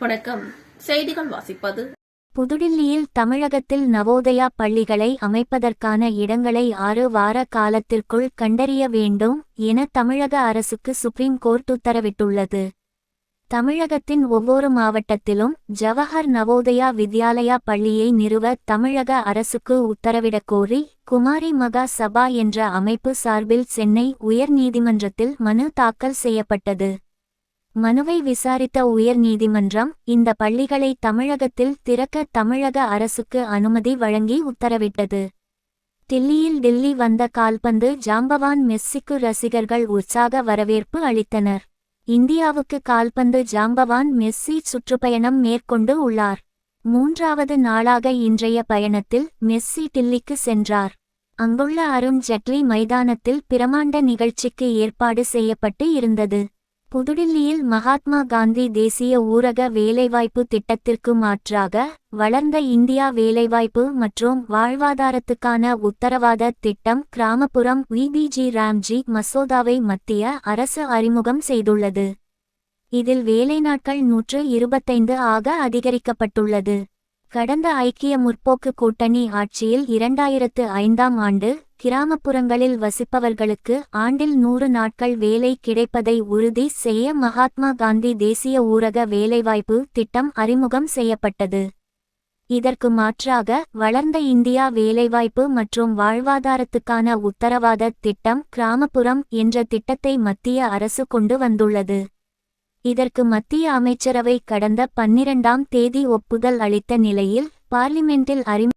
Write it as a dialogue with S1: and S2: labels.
S1: வணக்கம். செய்திகள் வாசிப்பது.
S2: புதுடில்லியில் தமிழகத்தில் நவோதயா பள்ளிகளை அமைப்பதற்கான இடங்களை ஆறு வார காலத்திற்குள் கண்டறிய வேண்டும் என தமிழக அரசுக்கு சுப்ரீம் கோர்ட் உத்தரவிட்டுள்ளது. தமிழகத்தின் ஒவ்வொரு மாவட்டத்திலும் ஜவஹர் நவோதயா வித்யாலயா பள்ளியை நிறுவ தமிழக அரசுக்கு உத்தரவிடக் கோரி குமாரி மகா சபா என்ற அமைப்பு சார்பில் சென்னை உயர்நீதிமன்றத்தில் மனு தாக்கல் செய்யப்பட்டது. மனுவை விசாரித்த உயர் நீதிமன்றம் இந்த பள்ளிகளை தமிழகத்தில் திறக்க தமிழக அரசுக்கு அனுமதி வழங்கி உத்தரவிட்டது. தில்லியில் டில்லி வந்த கால்பந்து ஜாம்பவான் மெஸ்ஸிக்கு ரசிகர்கள் உற்சாக வரவேற்பு அளித்தனர். இந்தியாவுக்கு கால்பந்து ஜாம்பவான் மெஸ்ஸி சுற்றுப்பயணம் மேற்கொண்டு உள்ளார். மூன்றாவது நாளாக இன்றைய பயணத்தில் மெஸ்ஸி டில்லிக்கு சென்றார். அங்குள்ள அருண் ஜெட்லி மைதானத்தில் பிரமாண்ட நிகழ்ச்சிக்கு ஏற்பாடு செய்யப்பட்டு இருந்தது. புதுடில்லியில் மகாத்மா காந்தி தேசிய ஊரக வேலைவாய்ப்பு திட்டத்திற்கு மாற்றாக வளர்ந்த இந்தியா வேலைவாய்ப்பு மற்றும் வாழ்வாதாரத்துக்கான உத்தரவாத திட்டம் கிராமப்புறம் விபிஜி ராம்ஜி மசோதாவை மத்திய அரசு அறிமுகம் செய்துள்ளது. இதில் வேலை நாட்கள் நூற்று இருபத்தைந்து ஆக அதிகரிக்கப்பட்டுள்ளது. கடந்த ஐக்கிய முற்போக்கு கூட்டணி ஆட்சியில் இரண்டாயிரத்து ஐந்தாம் ஆண்டு கிராமப்புறங்களில் வசிப்பவர்களுக்கு ஆண்டில் நூறு நாட்கள் வேலை கிடைப்பதை உறுதி செய்ய மகாத்மா காந்தி தேசிய ஊரக வேலைவாய்ப்பு திட்டம் அறிமுகம் செய்யப்பட்டது. இதற்கு மாற்றாக வளர்ந்த இந்தியா வேலைவாய்ப்பு மற்றும் வாழ்வாதாரத்துக்கான உத்தரவாத திட்டம் கிராமப்புறம் என்ற திட்டத்தை மத்திய அரசு கொண்டு வந்துள்ளது. இதற்கு மத்திய அமைச்சரவை கடந்த பன்னிரண்டாம் தேதி ஒப்புதல் அளித்த நிலையில் பார்லிமெண்டில் அறிமு